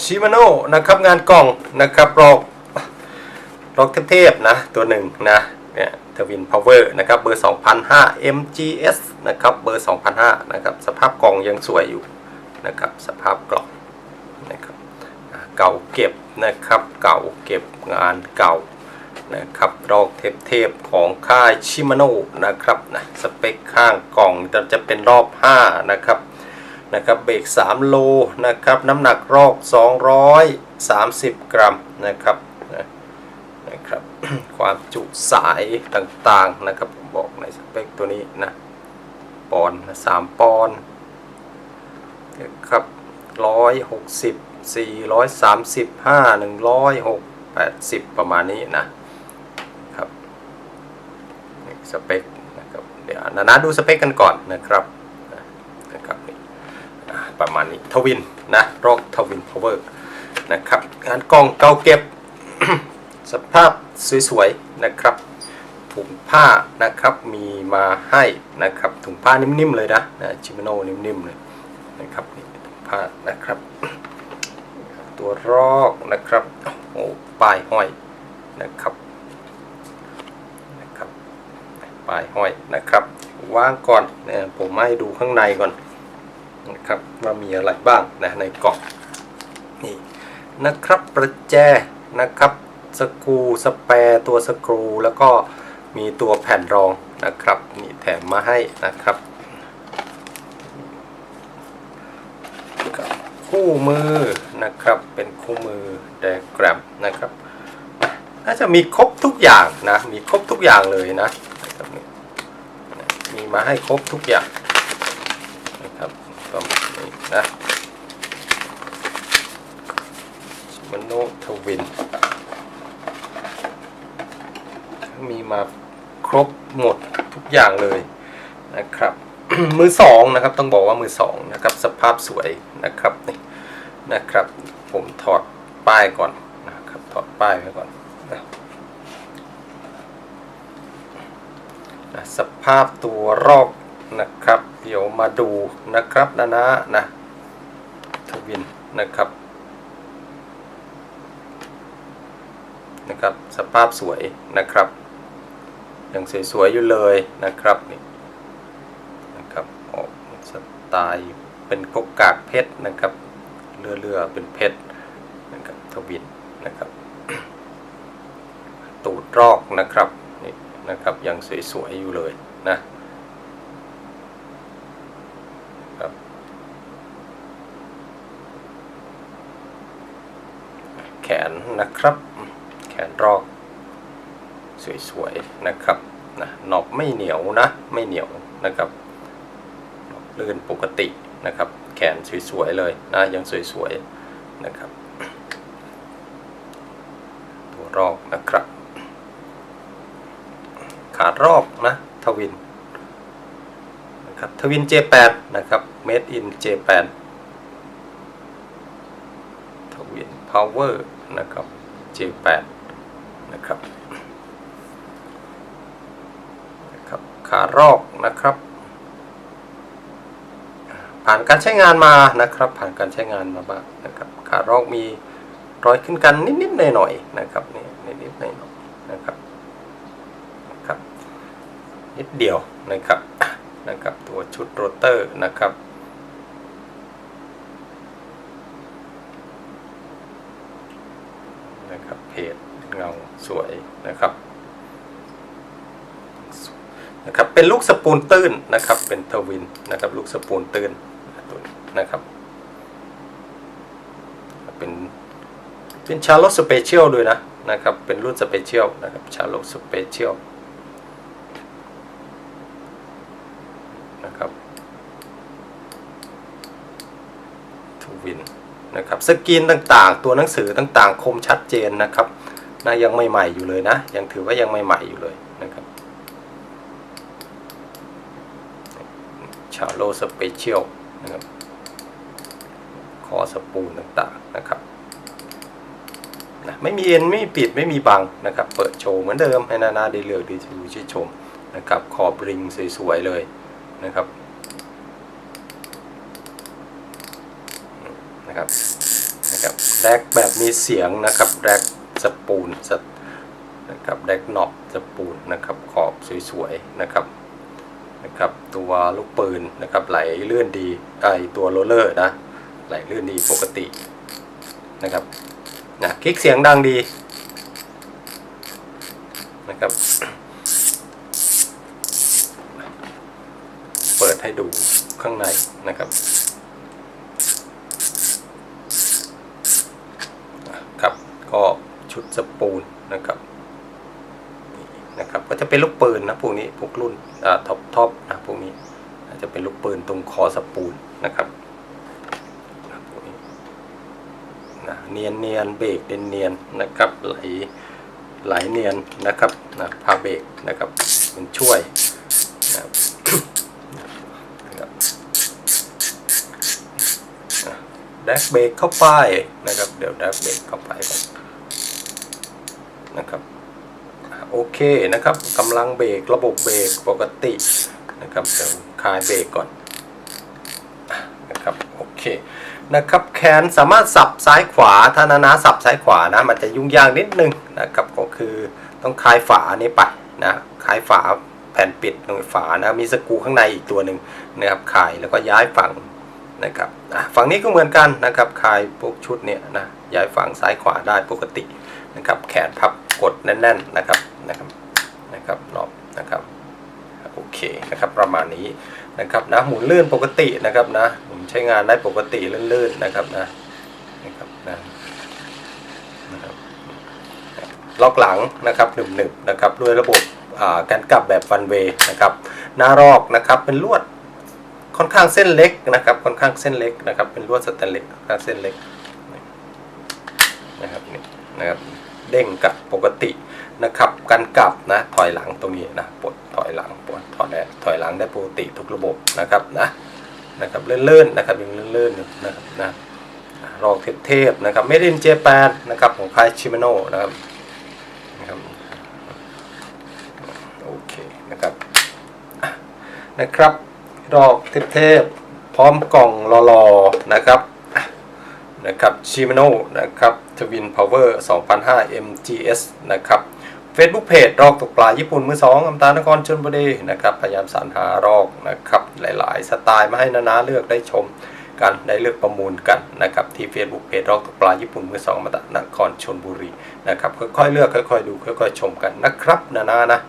ชิมาโน่นะครับงานกล่องนะครับรอกรอกเทพๆนะตัวหนึ่งนะเนี่ยทวินพาวเวอร์นะครับเบอร์ 2005 MGS นะครับเบอร์ 2005นะครับสภาพกล่องยังสวยอยู่นะครับสภาพกล่องนะครับเก่าเก็บนะครับเก่าเก็บงานเก่านะครับรอกเทพๆของค่ายชิมาโน่นะครับนะสเปคข้างกล่องจะเป็นรอบ 5 นะครับ นะครับเบรก3 โลนะครับน้ำหนักรอก 230 กรัมนะครับนะครับความจุสายต่างๆนะครับผมบอกในสเปคตัวนี้นะปอนสามปอนนะครับ160 435 106 80ประมาณนี้นะครับสเปคนะครับเดี๋ยวนานาดูสเปคกันก่อนนะครับ ประมาณนี้ทวินนะร็อกทวินพาวเวอร์นะครับงานกล่องเก่าเก็บ สภาพสวยๆนะครับถุงผ้านะครับมีมาให้นะครับถุงผ้านิ่มๆเลยนะนะชิมโนนิ่มๆเลยนะครับนี่ถุงผ้านะครับ ตัวรอกนะครับโอ้ปลายห้อยนะครับนะครับปลายห้อยนะครับวางก่อนเนี่ยผมให้ดูข้างในก่อน นะครับว่ามีอะไรบ้างนะในกล่องนี่นะครับประแจนะครับสกรูสแปรตัวสกรูแล้วก็มีตัวแผ่นรองนะครับนี่แถมมาให้นะครับ คู่มือนะครับเป็นคู่มือไดแกรมนะครับน่าจะมีครบทุกอย่างนะมีครบทุกอย่างเลยนะ มีมาให้ครบทุกอย่าง นะครับประมาณ นี้นะมโนทวิน มีมาครบหมดทุกอย่างเลยนะครับ มือสองนะครับต้องบอกว่ามือสองนะครับ สภาพสวยนะครับนี่นะครับ ผมถอดป้ายก่อนนะครับถอดป้ายไว้ก่อนนะนะสภาพตัวรอกนะครับ เดี๋ยวมาดูนะครับนะนะนะ ทวินนะครับ นะครับ สภาพสวยนะครับยังสวยๆอยู่เลยนะครับนี่นะครับออกสไตล์เป็นกกกากเพชรนะครับเลื่อเลือๆเป็นเพชรนะครับทวินนะครับ ตูดรอกนะครับนี่นะครับยังสวยๆอยู่เลยนะ ครับแข นนะครับ แขนรอกสวยๆนะครับนะหนอบไม่เหนียวนะ ไม่เหนียวนะครับลื่นปกตินะครับ แขนสวยๆเลยนะยังสวยๆนะครับ ตัวรอกนะครับ ขารอกนะทวินนะครับทวิน J8 นะครับ Made in Japan ทวิน Power นะครับ J8 นะครับนะครับขารอกนะครับ ผ่านการใช้งานมานะครับ ผ่านการใช้งานมาบ้างนะครับขารอกมีรอยขึ้นกันนิดๆหน่อยๆนะครับนี่นิดๆหน่อยๆนะครับนะครับนิดเดียวนะครับนะครับตัวชุดโรเตอร์นะครับนะครับเพจเงา สวยนะครับนะครับ เป็นลูกสปูนตื้นนะครับ เป็นทวินนะครับ ลูกสปูนตื้นตัวนี้นะครับ เป็นเป็นชาร์ลสเปเชียลด้วยนะนะครับ เป็นรุ่นสเปเชียลนะครับชาร์ลสเปเชียลนะครับทวินนะครับ สกรีนต่างๆ ตัวหนังสือต่างๆ คมชัดเจนนะครับ นะยังใหม่ๆอยู่เลยนะ ยังถือว่ายังใหม่ๆอยู่เลยนะครับชาโลสเปเชียลนะครับคอสปูนต่างๆนะครับนะไม่มีเอ็นไม่มีปิดไม่มีบังนะครับ เปิดโชว์เหมือนเดิมให้นานาได้เลือกได้ดูชื่นชมนะครับ ขอบบริงสวยๆเลยนะครับนะครับนะครับแรกแบบมีเสียงนะครับแรก สปูนสนะครับแรกนอบสปูนนะครับขอบสวยๆนะครับนะครับตัวลูกปืนนะครับไหลเลื่อนดีไอตัวโรเลอร์นะไหลเลื่อนดีปกตินะครับนะคลิกเสียงดังดีนะครับเปิดให้ดูข้างในนะครับก็ชุด สปูนนะครับนะครับก็จะเป็นลูกปืนนะพวกนี้พวกรุ่นอ่าท็อปท็อปนะพวกนี้จะเป็นลูกปืนตรงคอสปูนนะครับนะเนียนเนียนเบรกเนียนเนียนนะครับไหลไหลเนียนนะครับนะพาเบรกนะครับมันช่วยนะครับนะแดกเบรกเข้าไปนะครับเดี๋ยวแดกเบรกเข้าไปก่อน นะครับโอเคนะครับกำลังเบรกระบบเบรกปกตินะครับเดี๋ยวคลายเบรกก่อนนะครับโอเคนะครับแขนสามารถสับซ้ายขวาถ้านานาสับซ้ายขวานะมันจะยุ่งยากนิดนึงนะครับก็คือต้องคลายฝานี้ไปนะคลายฝาแผ่นปิดตรงฝานะมีสกูข้างในอีกตัวหนึ่งนะครับคลายแล้วก็ย้ายฝั่งนะครับฝั่งนี้ก็เหมือนกันนะครับคลายพวกชุดเนี่ยนะย้ายฝั่งซ้ายขวาได้ปกตินะครับแขนพับ กดแน่นๆนะครับนะครับนะครับรอบนะครับโอเคนะครับประมาณนี้นะครับนะหมุนลื่นปกตินะครับนะหมุนใช้งานได้ปกติลื่นๆนะครับนะนะครับนะล็อกหลังนะครับหนึบๆนะครับด้วยระบบอ่าการกลับแบบฟันเวย์นะครับหน้ารอกนะครับเป็นลวดค่อนข้างเส้นเล็กนะครับค่อนข้างเส้นเล็กนะครับเป็นลวดสแตนเลสค่อนข้างเส้นเล็กนะครับนี่นะครับ เด้งกับปกตินะครับกันกลับนะถอยหลังตรงนี้นะปลดถอยหลังปลดถอยได้ถอยหลังได้ปกติทุกระบบนะครับนะนะครับเลื่อนๆนะครับยังเลื่อนๆนะครับนะรอกเทพๆนะครับไม่ได้เจแปนนะครับของค่ายชิมโนนะครับนะครับโอเคนะครับนะครับดอกเทพๆพร้อมกล่องรอๆนะครับนะครับ ชิมโนนะครับทวินพาวเวอร์2005 MGS นะครับ Facebook Page รอกตกปลาญี่ปุ่นมือสองอำตานครชนบุรีนะครับพยายามสรรหารอกนะครับหลาย ๆ สไตล์มาให้นานาเลือกได้ชมกันได้เลือกประมูลกันนะครับที่ Facebook Page รอกตกปลาญี่ปุ่นมือสองอมตะนครชนบุรีนะครับค่อย ๆ เลือกค่อย ๆ ดูค่อย ๆ ชมกันนะครับนานานะ